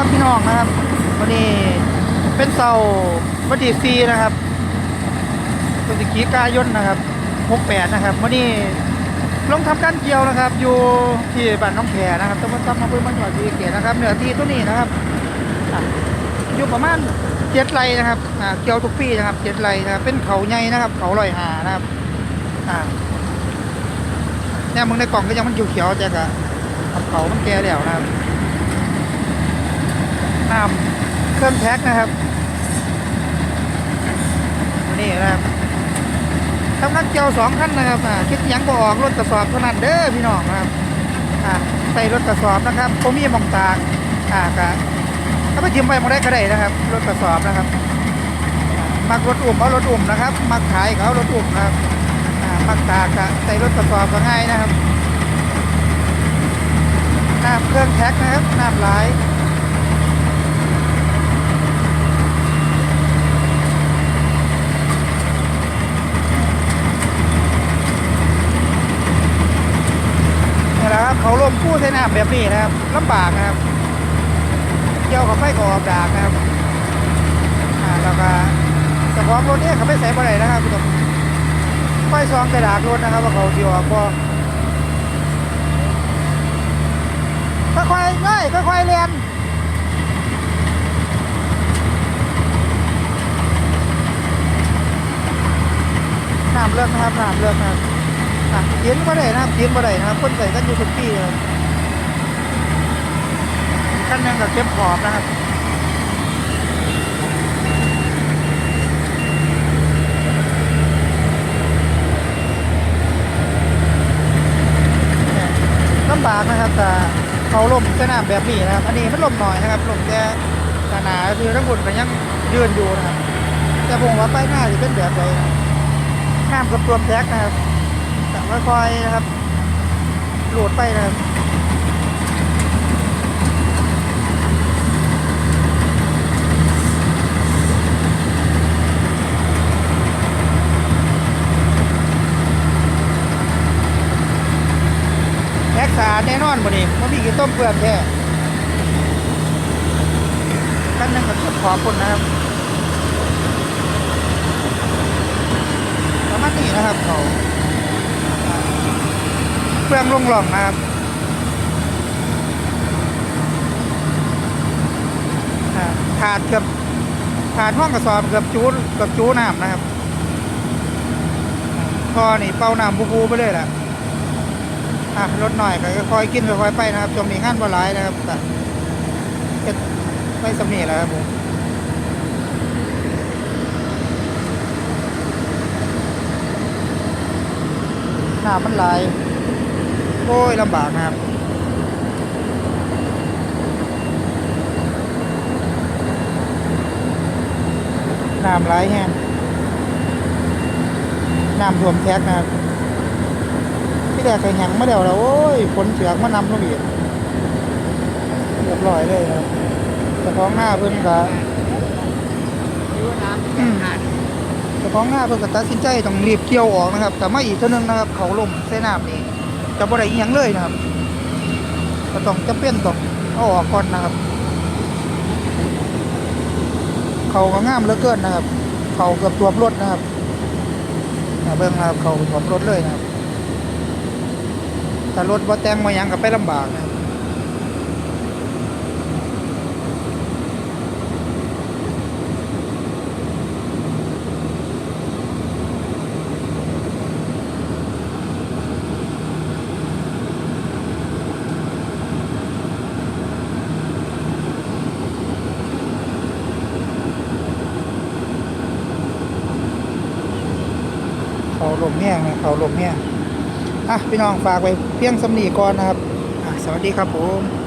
ครับพี่น้องนะครับวันนี้เป็นเสาร์วันที่สี่นะครับพฤศจิกายนนะครับหกแปดนะครับวันนี้ลงทำการเกี่ยวนะครับ อยู่ที่บ้านน้องแขนะครับตำบลซ้ำอำเภอมันหวัดศรีสะเกษนะครับเหนือที่ตัวนี้นะครับอยู่ประมาณเจ็ดไร่นะครับเกี่ยวทุกปีนะครับเจ็ดไร่นะครับเป็นเขาใหญ่นะครับ เขาลอยหานะครับเนี่ยมึงในกล่องก็ยังมันเขียวๆแต่กะเขามันแก่แล้วนะครับ น้ำเครื่องแพ็คนะครับนี่นะครับทำงานเกี่ยวสองขั้นนะครับคิดหยังก็ออกรถกระสอบเท่านั้นเด้อพี่น้องนะครับใส่รถกระสอบนะครับผมมีมองตากอ่ากะถ้าไปทิมไปมองได้ก็ได้นะครับ รถกระสอบนะครับอ่ามักรถอุ่มเอารถอุ่มนะครับ มักขายเขารถอุ่มนะครับอ่ามักตากะใส่รถกระสอบก็ง่ายนะครับน้ำเครื่องแพ็คนะครับน้ำหลาย นี่แหละครับเขาลมกู้ ใส่น้ำแบบนี้นะครับลำบากนะครับ เกี่ยวกับไฟกอบดากนะครับอ่าแล้วก็เฉพาะรถเนี่ยเขาไม่ใส่บ่ได้นะครับพี่น้องไฟซองกระดากรถนะครับว่าเขาเดียวบ่ค่อยๆง่ายค่อยๆเรียนน้ำเลิกนะครับน้ำเลิกนะครับเขียนมาได้นะครับเขียนมาได้นะครับคนใส่กันอยู่ทุกปีนะ ครับขั้นหนึงกับเก็บขอบนะครับเนี่ยลำบากนะครับแต่เขาลมสนามแบบนี้นะครับ อันนี้มันลมหน่อยนะครับลมแค่สนาคือทั้งหมดก็ยังยืนอยู่นะครับ แต่ผมว่าไปหน้าจะเป็นแบบใดนะครับน้ำกับตัวแท็กนะครับแต่ค่อยๆนะครับ โหลดไปนะครับแท็กสะอา ดแน่นอนบ่นี่มันมีกี่ต้มเปลือกแท้กันนึงกับขอคุณนะครับประมาณนี้นะครับเขาเครื่องลงหล่องนะครับอ่าขาดเกือบขาดห้องกระสอบเกือบจูนเกือบจูน้ำนะครับพอนี่เป่าน้ำบูๆไปเลยแหละ อะลดหน่อยก็ค่อยๆกินค่อยๆไปนะครับจมนี้งานบ่หลายนะครับแต่ไปสำเนีแล้วครับผมน้ำมันไหลาย โอ้ยลำบากนะครับน้ำไหลแห้งน้ำท่วมแท็กนะครับ ที่แรกเคยแห้งมาเดียวแล้วโอ้ยฝนเสือกมานำลงอีกเรียบร้อยเลยครับเจ้าของหน้าเพิ่นก็อืมเจ้าของหน้าเพิ่นก็ตัดสินใจต้องรีบเกี่ยวออกนะครับแต่ไมาอีกเท่านึงนะครับ เขาล่มใส่น้ำนี่จะบ่ได้อีหยังเลยนะครับก็ต้องจะเป็นต้องเอาออกก่อนนะครับ เขาก็งามเหลือเกินนะครับ เขาเกือบตัวรถนะครับเบิ่งนะครับเขาตัวรถเลยนะครับ ถ้ารถบ่แต่งมายังก็ไปลำบากนะเขาลมแห้งนะเขาลมแห้ง อะพี่น้องฝากไว้เพียงสำนีก่อนนะครับ สวัสดีครับผม